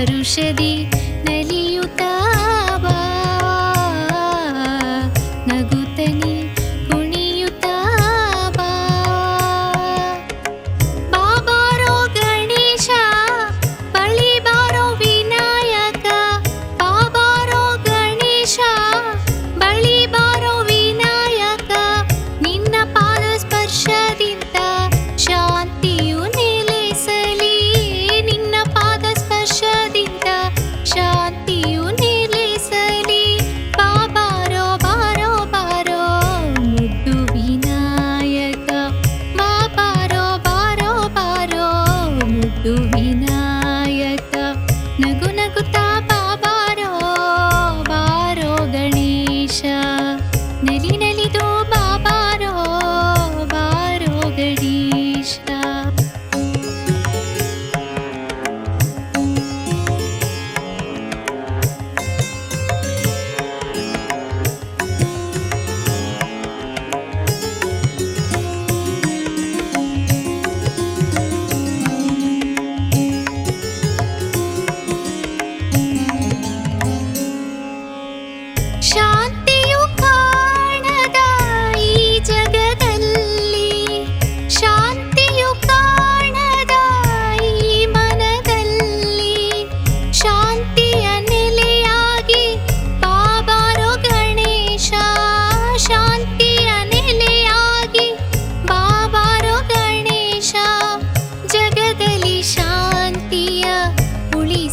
കരുഷതി നലി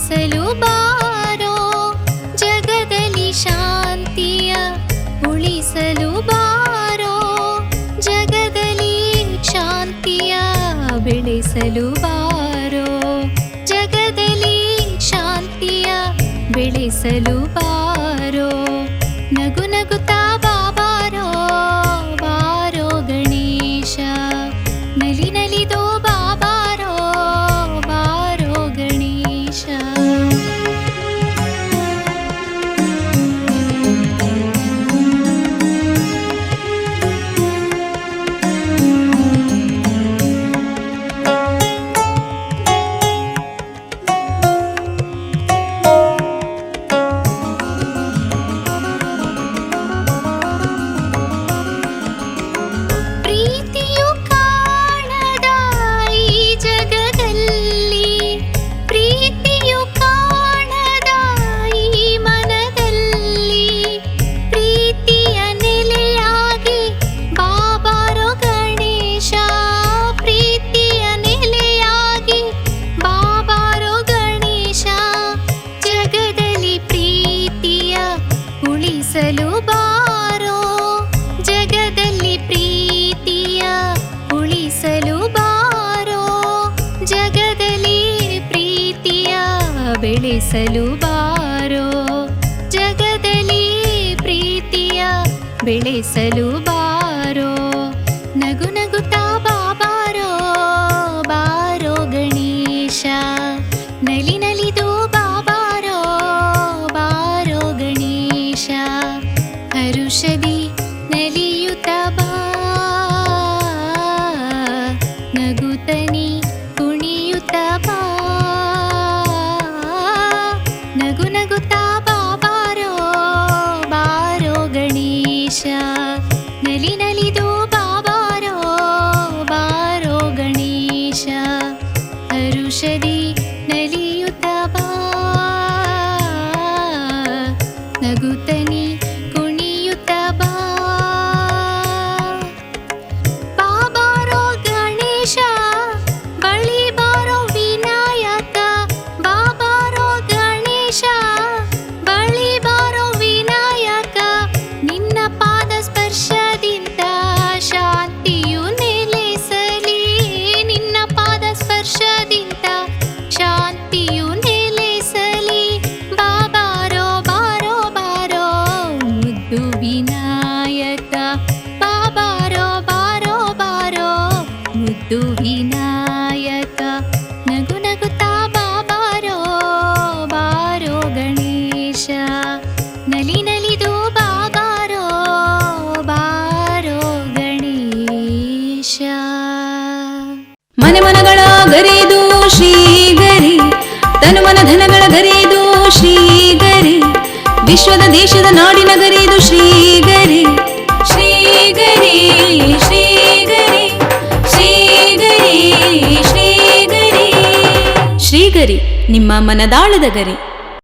ನೆಲೆಸಲು ಬಾರೋ ಜಗದಲ್ಲಿ ಶಾಂತಿಯ ಉಳಿಸಲು ಬಾರೋ ಜಗದಲ್ಲಿ ಶಾಂತಿಯ ಬೆಳೆಸಲು ಬಾರೋ ಜಗದಲ್ಲಿ ಶಾಂತಿಯ ಬೆಳೆಸಲು ಬಾರೋ ಬೆಳೆಸಲು ಬಾರೋ ಜಗದಲ್ಲಿ ಪ್ರೀತಿಯ ಬೆಳೆಸಲು ಬಾರೋ ಗಣೇಶ ಮನೆ ಮನಗಳ ಗರಿದು ಶ್ರೀಗರಿ ತನು ಧನಗಳ ಗರಿದು ಶ್ರೀಗರಿ ವಿಶ್ವದ ದೇಶದ ನಾಡಿನ ಗರಿದು ಶ್ರೀಗರಿ ಶ್ರೀಗರಿ ಶ್ರೀಗರಿ ಶ್ರೀಗರಿ. ಶ್ರೀಗರಿ ನಿಮ್ಮ ಮನದಾಳದ ಗರಿ.